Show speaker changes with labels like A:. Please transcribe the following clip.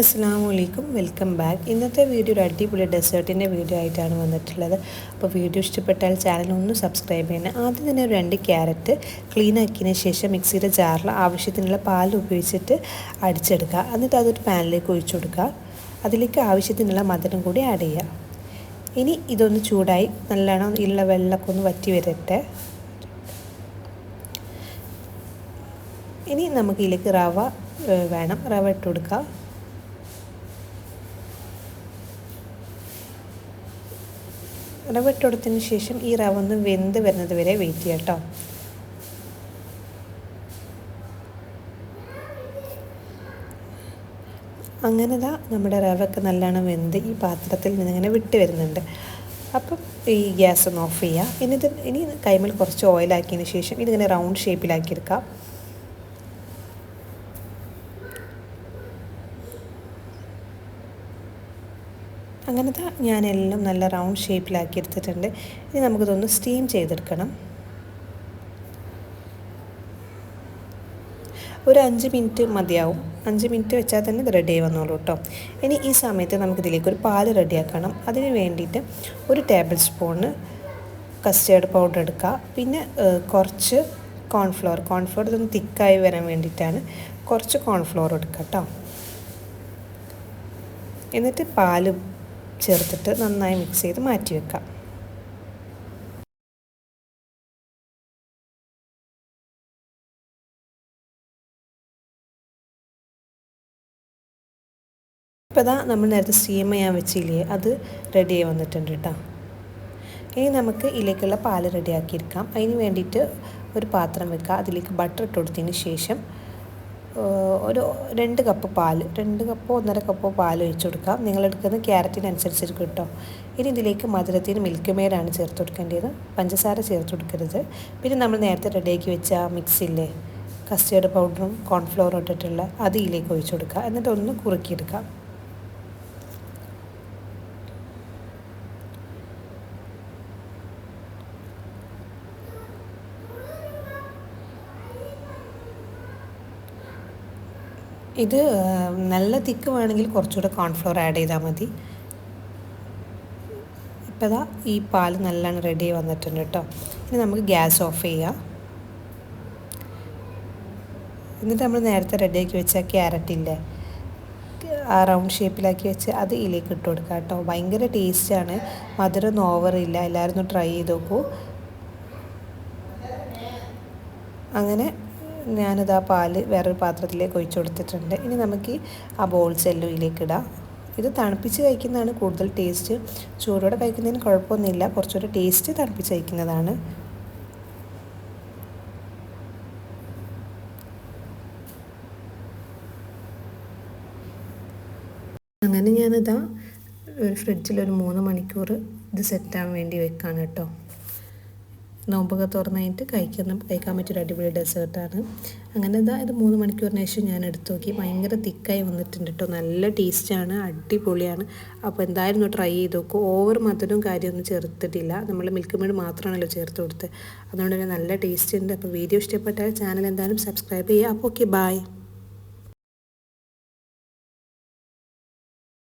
A: അസ്സാം വലൈക്കും welcome back. ഇന്നത്തെ വീഡിയോ ഒരു അടിപൊളി ഡെസേർട്ടിന്റെ വീഡിയോ ആയിട്ടാണ് വന്നിട്ടുള്ളത്. അപ്പോൾ വീഡിയോ ഇഷ്ടപ്പെട്ടാൽ ചാനൽ ഒന്ന് സബ്സ്ക്രൈബ് ചെയ്യണം. ആദ്യം തന്നെ രണ്ട് ക്യാരറ്റ് ക്ലീൻ ആക്കിയതിന് ശേഷം മിക്സിയുടെ ജാറിൽ ആവശ്യത്തിനുള്ള പാൽ ഉപയോഗിച്ചിട്ട് അടിച്ചെടുക്കുക. എന്നിട്ട് അതൊരു പാനിലേക്ക് ഒഴിച്ചു കൊടുക്കുക. അതിലേക്ക് ആവശ്യത്തിനുള്ള മധുരം കൂടി ആഡ് ചെയ്യുക. ഇനി ഇതൊന്ന് ചൂടായി നല്ലോണം ഉള്ള വെള്ളമൊക്കെ ഒന്ന് വറ്റി വരട്ടെ. ഇനി നമുക്ക് ഇതിലേക്ക് റവ വേണം. റവ ഇട്ട് കൊടുക്കുക റവ ശേഷം ഈ റവ ഒന്ന് വെന്ത് വരുന്നത് വരെ വെയിറ്റ് ചെയ്യാം കേട്ടോ. അങ്ങനെ ദാ നമ്മുടെ റവൊക്കെ നല്ലോണം വെന്ത് ഈ പാത്രത്തിൽ നിന്നിങ്ങനെ വിട്ട് വരുന്നുണ്ട്. അപ്പം ഈ ഗ്യാസ് ഒന്ന് ഓഫ് ചെയ്യുക ഇനി ഇത് ഇനി കൈമൽ കുറച്ച് ഓയിലാക്കിയതിന് ശേഷം ഇതിങ്ങനെ റൗണ്ട് ഷേപ്പിലാക്കിയെടുക്കാം അങ്ങനത്തെ ഞാനെല്ലാം നല്ല റൗണ്ട് ഷേപ്പിലാക്കി എടുത്തിട്ടുണ്ട്. ഇനി നമുക്കിതൊന്ന് സ്റ്റീം ചെയ്തെടുക്കണം. ഒരു അഞ്ച് മിനിറ്റ് മതിയാവും. അഞ്ച് മിനിറ്റ് വെച്ചാൽ തന്നെ ഇത് റെഡി വന്നോളൂ കേട്ടോ ഇനി ഈ സമയത്ത് നമുക്കിതിലേക്ക് ഒരു പാൽ റെഡിയാക്കണം അതിന് വേണ്ടിയിട്ട് ഒരു ടേബിൾ സ്പൂണ് കസ്റ്റേർഡ് പൗഡർ എടുക്കുക. പിന്നെ കുറച്ച് കോൺഫ്ലോർ കോൺഫ്ലോർ ഇതൊന്ന് തിക്കായി വരാൻ വേണ്ടിയിട്ടാണ് കുറച്ച് കോൺഫ്ലോർ എടുക്കുക കേട്ടോ എന്നിട്ട് പാൽ ചേർത്തിട്ട് നന്നായി മിക്സ് ചെയ്ത് മാറ്റി വെക്കാം. ഇപ്പോൾ ഇതാ നമ്മൾ നേരത്തെ സ്റ്റീം ചെയ്യാൻ വെച്ചില്ലേ അത് റെഡി ആയി വന്നിട്ടുണ്ട് കേട്ടോ ഇനി നമുക്ക് ഇതിലേക്കുള്ള പാൽ റെഡിയാക്കിയിരിക്കാം അതിന് വേണ്ടിയിട്ട് ഒരു പാത്രം വെക്കുക അതിലേക്ക് ബട്ടർ ഇട്ട് കൊടുത്തതിന് ശേഷം ഒരു രണ്ട് കപ്പ് പാൽ രണ്ട് കപ്പോ ഒന്നര കപ്പോ പാൽ ഒഴിച്ചു കൊടുക്കാം. നിങ്ങൾ എടുക്കുന്ന ക്യാരറ്റിനനുസരിച്ചിരിക്കും കേട്ടോ. ഇനി ഇതിലേക്ക് മധുരത്തിന് മിൽക്ക് മെയ്ഡാണ് ചേർത്ത് കൊടുക്കേണ്ടത്. പഞ്ചസാര ചേർത്ത് കൊടുക്കരുത്. പിന്നെ നമ്മൾ നേരത്തെ റെഡിയാക്കി വെച്ച മിക്സില്ലേ കസ്റ്റേർഡ് പൗഡറും കോൺഫ്ലവറും ഇട്ടിട്ടുള്ള അത് ഇതിലേക്ക് ഒഴിച്ചു കൊടുക്കുക. എന്നിട്ട് ഒന്ന് കുറുക്കിയെടുക്കാം. ഇത് നല്ല തിക്ക് വേണമെങ്കിൽ കുറച്ചുകൂടെ കോൺഫ്ലോർ ആഡ് ചെയ്താൽ മതി. ഇപ്പോൾ ഇതാ ഈ പാൽ നല്ലോണം റെഡി വന്നിട്ടുണ്ട് കേട്ടോ ഇനി നമുക്ക് ഗ്യാസ് ഓഫ് ചെയ്യാം. എന്നിട്ട് നമ്മൾ നേരത്തെ റെഡിയാക്കി വെച്ച ക്യാരറ്റിന്റെ ആ റൗണ്ട് ഷേപ്പിലാക്കി വെച്ച് അത് ഇതിലേക്ക് ഇട്ട് കൊടുക്കുക കേട്ടോ ഭയങ്കര ടേസ്റ്റാണ് മധുരം ഓവറില്ല എല്ലാവരും ഒന്ന് ട്രൈ ചെയ്ത് നോക്കൂ. അങ്ങനെ ഞാനിത് ആ പാൽ വേറൊരു പാത്രത്തിലേക്ക് ഒഴിച്ചു കൊടുത്തിട്ടുണ്ട്. ഇനി നമുക്ക് ആ ബോൾസ് എല്ലോയിലേക്ക് ഇടാം. ഇത് തണുപ്പിച്ച് കഴിക്കുന്നതാണ് കൂടുതൽ ടേസ്റ്റ് ചൂടോടെ കഴിക്കുന്നതിന് കുഴപ്പമൊന്നുമില്ല. കുറച്ചുകൂടെ ടേസ്റ്റ് തണുപ്പിച്ച് കഴിക്കുന്നതാണ്. അങ്ങനെ ഞാനിതാ ഒരു ഫ്രിഡ്ജിൽ ഒരു മൂന്ന് മണിക്കൂർ ഇത് സെറ്റാൻ വേണ്ടി വെക്കാണ് കേട്ടോ. നോമ്പൊക്കെ തുറന്ന് കഴിഞ്ഞിട്ട് കഴിക്കുന്ന കഴിക്കാൻ പറ്റിയൊരു അടിപൊളി ഡെസേർട്ടാണ്. അങ്ങനെ ഇതാ ഇത് മൂന്ന് മണിക്കൂറിന് ശേഷം ഞാൻ എടുത്തു നോക്കി. ഭയങ്കര തിക്കായി വന്നിട്ടുണ്ട് കേട്ടോ നല്ല ടേസ്റ്റാണ് അടിപൊളിയാണ്. അപ്പോൾ എന്തായാലും ട്രൈ ചെയ്ത് നോക്കൂ. ഓവർ മധുരവും കാര്യമൊന്നും ചേർത്തിട്ടില്ല. നമ്മൾ മിൽക്ക് മെയ്ഡ് മാത്രമാണല്ലോ ചേർത്ത് കൊടുത്ത് അതുകൊണ്ട് തന്നെ നല്ല ടേസ്റ്റ് ഉണ്ട്. അപ്പോൾ വീഡിയോ ഇഷ്ടപ്പെട്ടാൽ ചാനൽ എന്തായാലും സബ്സ്ക്രൈബ് ചെയ്യുക. അപ്പോൾ ഓക്കെ ബായ്